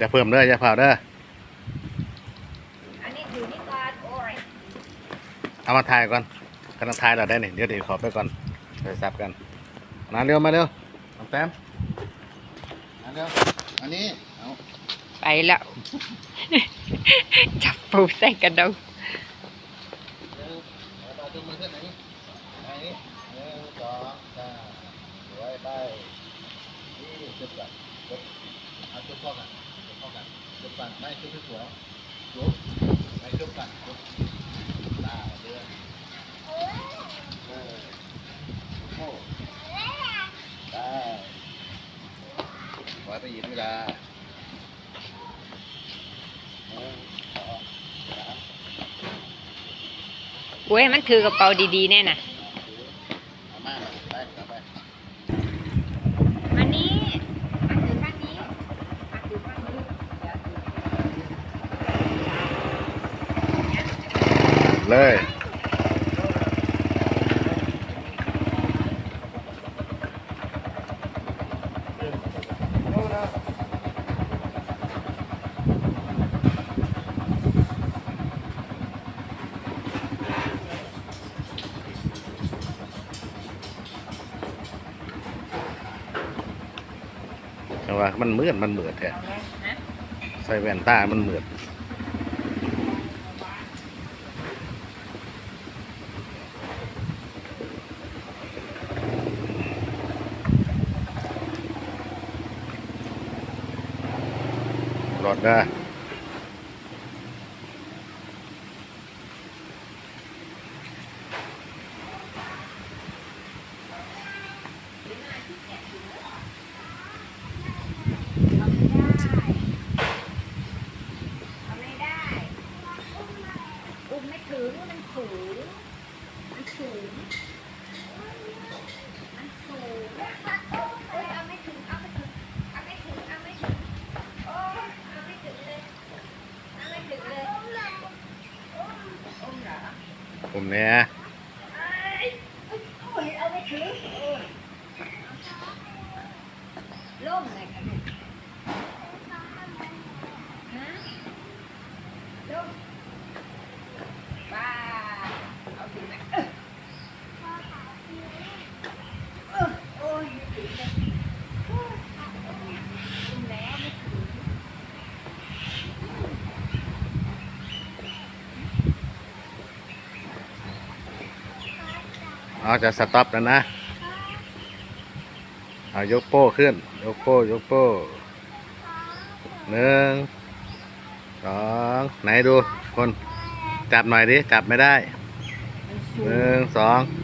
อย่าเพิ่มเด้ออย่าเผาเด้ออันนี้อยู่นี่ก่อนโอ้ยเอามาถ่ายก่อนกำลังถ่ายเราได้นี่เดี๋ยวเดี๋ยวขอไปก่อนไปซับกันมาเร็วมาเร็วน้องแต้มมาเร็วอันนี้เอาไปแล้ว จับปูใส่กระดงเร็วเอาต่อจุ่มมือขึ้นไหนนี่ไหนนี่หนึ่งสองสามสวยไปนี่จุดก่อนจุดเอาจุดเข้ากันจุดเข้า กันจุดก่นไม่จุดที่สวยจุดไม่จุดกันจุดได้เดือนเออโอ้ได้ขอไปหยิบเวลาหนึ่งสองสามโอ้ยมันถือกระเป๋าดีๆแน่น่ะ เอามาไปกลับไป อันนี้อันถือข้างนี้อันถือข้างนี้เดี๋ยวถือ เลยแต่ว่ามันมืดมันมืดแท้เอาแล้วนะใส่แว่นตา มันมืดรถได้ อเอาไม่ได้อุ้มไม่ถึงมันสูงมันสูงมันสูงเอ้ยเอาไม่ถึงเอาไม่ถึงเอาไม่ถึงเอาไม่ถึงโอ้ยเอาไม่ถึงเลยเอาไม่ถึงเลยอุ้มเหรอ ผมเนี้ยเอ้ยโอ้ยเอาไม่ถึงโอ้ยล่มเลยค่ะลูกฮะล่มบ้าเอาถึงไหมเออเออโอ้ยไม่ถึงเลยโอ้ยถึงแล้วไม่ถึง เอาจะสต็อปแล้วนะเอายกโป้ขึ้น ยกโป้ยกโป้หนึ่งสองไหนดูคน จับหน่อยดิ จับไม่ได้หนึ่งสอง